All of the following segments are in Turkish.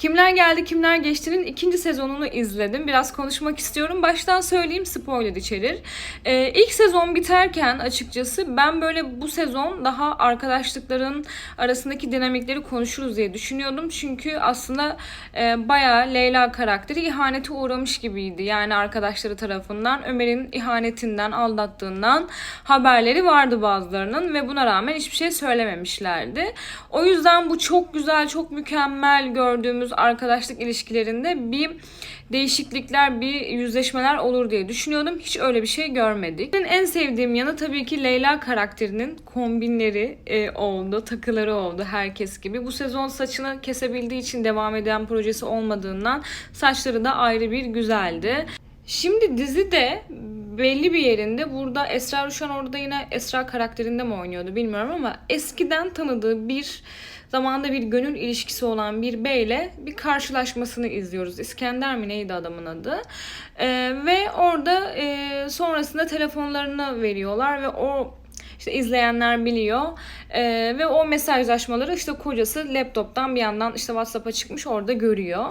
Kimler Geldi Kimler Geçti'nin ikinci sezonunu izledim. Biraz konuşmak istiyorum. Baştan söyleyeyim spoiler içerir. Ee, ilk sezon biterken açıkçası ben böyle bu sezon daha arkadaşlıkların arasındaki dinamikleri konuşuruz diye düşünüyordum. Çünkü aslında e, bayağı Leyla karakteri ihanete uğramış gibiydi. Yani arkadaşları tarafından Ömer'in ihanetinden, aldattığından haberleri vardı bazılarının ve buna rağmen hiçbir şey söylememişlerdi. O yüzden bu çok güzel, çok mükemmel gördüğümüz arkadaşlık ilişkilerinde bir değişiklikler, bir yüzleşmeler olur diye düşünüyordum. Hiç öyle bir şey görmedik. Benim en sevdiğim yanı tabii ki Leyla karakterinin kombinleri e, oldu, takıları oldu herkes gibi. Bu sezon saçını kesebildiği için devam eden projesi olmadığından saçları da ayrı bir güzeldi. Şimdi dizide belli bir yerinde burada Esra Ruşan orada yine Esra karakterinde mi oynuyordu bilmiyorum ama eskiden tanıdığı bir zamanda bir gönül ilişkisi olan bir beyle bir karşılaşmasını izliyoruz. İskender mi neydi adamın adı? Ee, ve orada e, sonrasında telefonlarını veriyorlar ve o işte izleyenler biliyor. Ee, ve o mesajlaşmaları işte kocası laptoptan bir yandan işte WhatsApp'a çıkmış orada görüyor.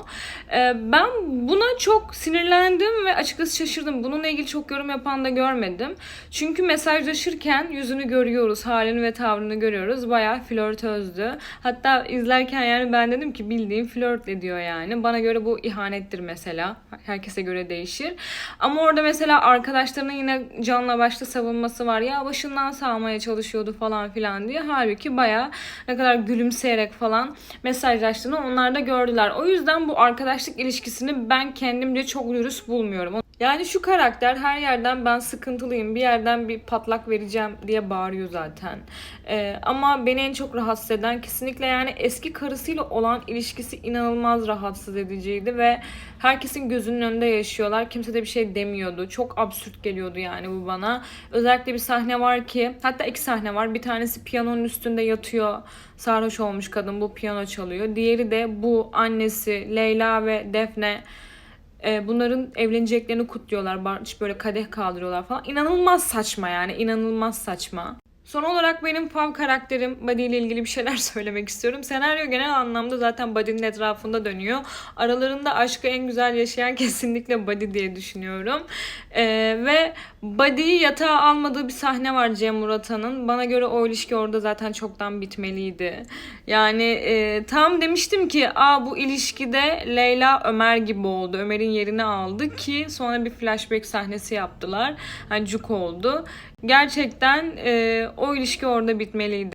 Ee, ben buna çok sinirlendim ve açıkçası şaşırdım. Bununla ilgili çok yorum yapan da görmedim. Çünkü mesajlaşırken yüzünü görüyoruz, halini ve tavrını görüyoruz. Bayağı flörtözdü. Hatta izlerken yani ben dedim ki bildiğim flört ediyor yani. Bana göre bu ihanettir mesela. Herkese göre değişir. Ama orada mesela arkadaşlarının yine canla başla savunması var. Ya başından sağmaya çalışıyordu falan filan diye. Halbuki bayağı ne kadar gülümseyerek falan mesajlaştığını onlar da gördüler. O yüzden bu arkadaşlık ilişkisini ben kendimce çok dürüst bulmuyorum. Yani şu karakter her yerden ben sıkıntılıyım, bir yerden bir patlak vereceğim diye bağırıyor zaten. Ee, ama beni en çok rahatsız eden kesinlikle yani eski karısıyla olan ilişkisi inanılmaz rahatsız ediciydi ve herkesin gözünün önünde yaşıyorlar. Kimse de bir şey demiyordu. Çok absürt geliyordu yani bu bana. Özellikle bir sahne var ki, hatta iki sahne var. Bir tanesi piyanonun üstünde yatıyor. Sarhoş olmuş kadın bu piyano çalıyor. Diğeri de bu annesi Leyla ve Defne e, bunların evleneceklerini kutluyorlar. Bar- Böyle kadeh kaldırıyorlar falan. İnanılmaz saçma yani. inanılmaz saçma. Son olarak benim fav karakterim Buddy ile ilgili bir şeyler söylemek istiyorum. Senaryo genel anlamda zaten Buddy'nin etrafında dönüyor. Aralarında aşkı en güzel yaşayan kesinlikle Buddy diye düşünüyorum. Ee, ve Buddy'yi yatağa almadığı bir sahne var Cem Murat'ın. Bana göre o ilişki orada zaten çoktan bitmeliydi. Yani e, tam demiştim ki Aa, bu ilişkide Leyla Ömer gibi oldu. Ömer'in yerini aldı ki sonra bir flashback sahnesi yaptılar. Hani cuk oldu. Gerçekten e, o ilişki orada bitmeliydi.